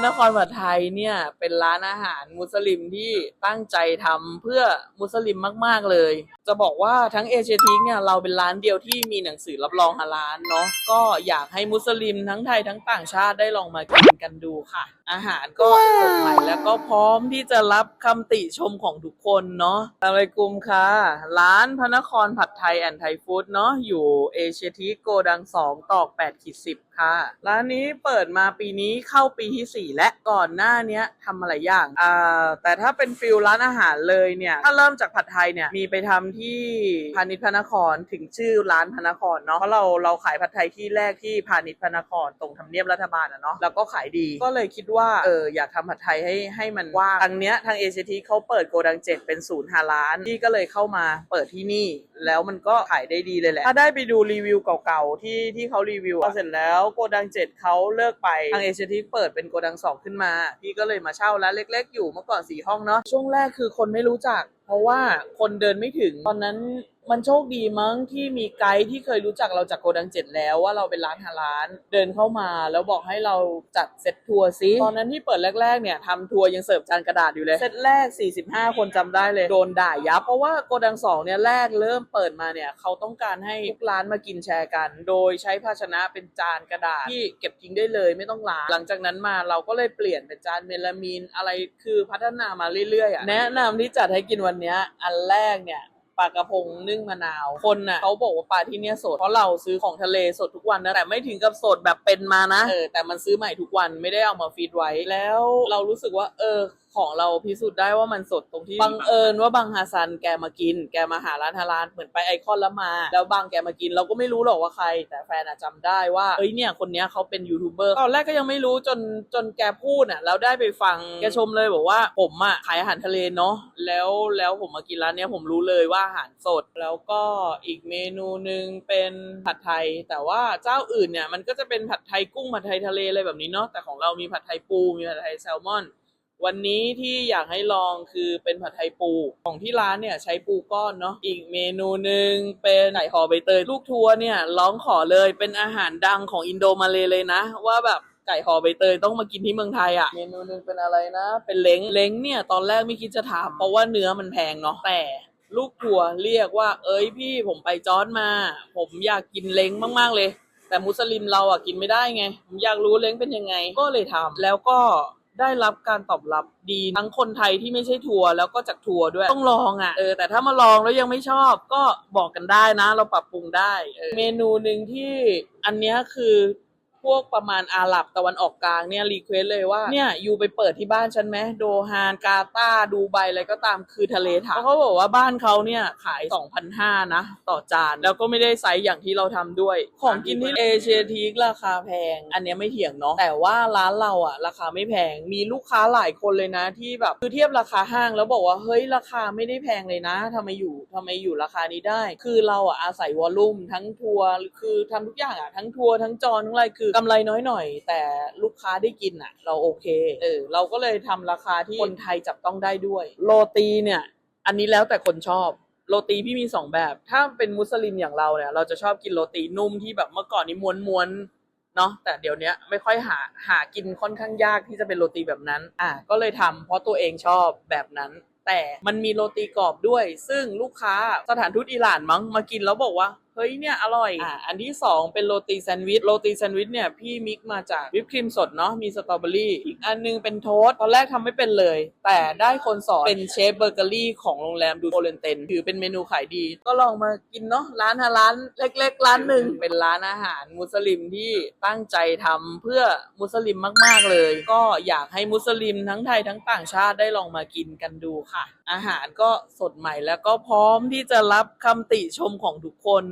ระนครผัดไทยเนี่ยเป็นร้านอาหารมุสลิมที่ตั้งใจทำเพื่อมุสลิมมาก ๆ เลย จะบอกว่าทั้งเอเชียทิกเนี่ยเราเป็นร้านเดียวที่มีหนังสือรับรองฮาลาลเนาะก็อยากให้มุสลิมทั้งไทยทั้งต่างชาติได้ลองมากินกันดูค่ะ อาหารก็สดใหม่แล้วก็พร้อมที่จะรับคำติชมของทุกคนเนาะอะไรกุมค่ะ ร้านพระนครผัดไทยแอนไทยฟู้ดเนาะอยู่เอเชียทิกโกดัง2ตอก8ขีด10ค่ะ ร้านนี้เปิดมาปีนี้เข้าปีที่4และก่อนหน้านี้ทำอะไรอย่างอ่าแต่ถ้าเป็นฟิลร้านอาหารเลยเนี่ย ถ้าเริ่มจากผัดไทยเนี่ย มีไปทำที่พาณิชย์พระนครถึงชื่อร้านพระนครเนาะ เพราะเราเราขายผัดไทยที่แรกที่พาณิชย์พระนครตรงทำเนียบรัฐบาลอะเนาะ แล้วก็ขายดี ก็เลยคิดว่าเอออยากทำผัดไทยให้ให้มันว่างทางเนี้ยทางเอเชียทีเขาเปิดโกดังเจ็ดเป็นศูนย์ฮาลานที่ก็เลยเข้ามาเปิดที่นี่ แล้วมันก็ขายได้ดีเลยแหละ ถ้าได้ไปดูรีวิวเก่าๆที่ที่เขารีวิวอะพอเสร็จแล้วโกดังเจ็ดเขาเลิกไปทางเอเชียทีเปิดเป็นโกดังสองขึ้นมา พี่ก็เลยมาเช่าแล้วเล็ก ๆ อยู่เมื่อก่อนสี่ห้องเนาะช่วงแรกคือคนไม่รู้จัก เพราะว่าคนเดินไม่ถึงตอนนั้น มันโชคดีมั้งที่มีไกด์ที่เคยรู้จักเราจากโกดังเจ็ดแล้วว่าเราเป็นร้านฮาลาน เดินเข้ามาแล้วบอกให้เราจัดเซตทัวร์ซิตอนนั้นที่เปิดแรกๆเนี่ยทำทัวร์ยังเสิร์ฟจานกระดาษอยู่เลยเซตแรก 45 คนจำได้เลยโดนด่ายับ เพราะว่าโกดังสองเนี่ยแรกเริ่มเปิดมาเนี่ยเขาต้องการให้ทุกร้านมากินแชร์กัน โดยใช้ภาชนะเป็นจานกระดาษที่เก็บทิ้งได้เลยไม่ต้องล้างหลังจากนั้นมาเราก็เลยเปลี่ยนเป็นจานเมลามีนอะไรคือพัฒนามาเรื่อยๆอแนะนำที่จัดให้กินวันนี้อันแรกเนี่ย ลากระพงนึ่งมะนาว คนน่ะเขาบอกว่าปลาที่เนี่ยสด เพราะเราซื้อของทะเลสดทุกวันนะแต่ไม่ถึงกับสดแบบเป็นมานะเออแต่มันซื้อใหม่ทุกวันไม่ได้เอามาฟีดไว้แล้วเรารู้สึกว่าเออของเราพิสูจน์ได้ว่ามันสดตรงที่บังเอิญว่าบางฮาซันแกมากิน แกมาหาร้านฮาลานเหมือนไปไอคอนแล้วมา แล้วบางแกมากินเราก็ไม่รู้หรอกว่าใคร แต่แฟนอะจำได้ว่าเอ้ยเนี่ยคนเนี้ยเขาเป็นยูทูบเบอร์ตอนแรกก็ยังไม่รู้จนจนแกพูดอะแล้วได้ไปฟังแกชมเลยบอกว่าผมอะขายอาหารทะเลเนาะแล้วแล้วผมมากินร้านเนี้ยผมรู้เลยว่าอาหารสด แล้วก็อีกเมนูหนึ่งเป็นผัดไทย แต่ว่าเจ้าอื่นเนี่ยมันก็จะเป็นผัดไทยกุ้งผัดไทยทะเลอะไรแบบนี้เนาะแต่ของเรามีผัดไทยปูมีผัดไทยแซลมอน วันนี้ที่อยากให้ลองคือเป็นผัดไทยปู ของที่ร้านเนี่ยใช้ปูก้อนเนาะอีกเมนูหนึ่งเป็นไก่ห่อใบเตยลูกทัวร์เนี่ยร้องขอเลยเป็นอาหารดังของอินโดมาเลเลยนะ ว่าแบบไก่ห่อใบเตยต้องมากินที่เมืองไทยอะ่ะ เมนูหนึ่งเป็นอะไรนะ เป็นเล้งเล้งเนี่ยตอนแรกไม่คิดจะทำเพราะว่าเนื้อมันแพงเนาะแต่ลูกทัวร์เรียกว่า เอ้ยพี่ผมไปจอร์ดมา ผมอยากกินเล้งมากๆเลย แต่มุสลิมเราอะกินไม่ได้ไง ผมอยากรู้เล้งเป็นยังไง ก็เลยทำแล้วก็ ได้รับการตอบรับดีทั้งคนไทยที่ไม่ใช่ทัวร์แล้วก็จากทัวร์ด้วยต้องลองอะเออแต่ถ้ามาลองแล้วยังไม่ชอบก็บอกกันได้นะ เราปรับปรุงได้เออเมนูหนึ่งที่อันเนี้ยคือ พวกประมาณอาหรับตะวันออกกลางเนี่ยรีเควสเลยว่าเนี่ยอยู่ไปเปิดที่บ้านฉันไหมโดฮานกาตาดูไบอะไรก็ตามคือทะเลถามเพราเขาบอกว่าบ้านเขาเนี่ยขาย 2,500 นะ ต่อจาน แล้วก็ไม่ได้ไซส์อย่างที่เราทำด้วย ของกินที่เอเชียทีกราคาแพง อันนี้ไม่เถียงเนาะแต่ว่าร้านเราอะราคาไม่แพงมีลูกค้าหลายคนเลยนะที่แบบคือเทียบราคาห้างแล้วบอกว่าเฮ้ยราคาไม่ได้แพงเลยนะทำไมอยู่ทำไมอยู่ราคานี้ได้ คือเราอะอาศัยวอลลุ่มทั้งทัวร์คือทำทุกอย่างอะทั้งทัวร์ทั้งจอนทั้งอะไรคือกำไรน้อยหน่อย แต่ลูกค้าได้กินอะ เราโอเคเออเราก็เลยทำราคาที่คนไทยจับต้องได้ด้วย โรตีเนี่ย อันนี้แล้วแต่คนชอบ โรตีพี่มีสองแบบ ถ้าเป็นมุสลิมอย่างเราเนี่ย เราจะชอบกินโรตีนุ่มที่แบบเมื่อก่อนนี้ม้วนๆเนาะแต่เดี๋ยวนี้ไม่ค่อยหาหากินค่อนข้างยากที่จะเป็นโรตีแบบนั้น อะก็เลยทำเพราะตัวเองชอบแบบนั้น แต่มันมีโรตีกรอบด้วย ซึ่งลูกค้าสถานทูตอิหร่านมั้งมากินแล้วบอกว่า ฮ้ยเนี่ยอร่อยอะอันที่สองเป็นโรตีแซนด์วิชโรตีแซนด์วิชเนี่ยพี่มิกมาจากวิปครีมสดเนาะมีสตรอเบอรี่อีกอันนึงเป็นโทสต์ตอนแรกทำไม่เป็นเลย แต่ได้คนสอนเป็นเชฟเบเกอรี่ของโรงแรมดูโอเรนเตนถือเป็นเมนูขายดี ก็ลองมากินเนาะร้านฮาร้านเล็ก ๆ ร้านหนึ่งเป็นร้านอาหารมุสลิมที่ตั้งใจทำเพื่อมุสลิมมากๆเลย ก็อยากให้มุสลิมทั้งไทยทั้งต่างชาติได้ลองมากินกันดูค่ะ อาหารก็สดใหม่แล้วก็พร้อมที่จะรับคำติชมของทุกคน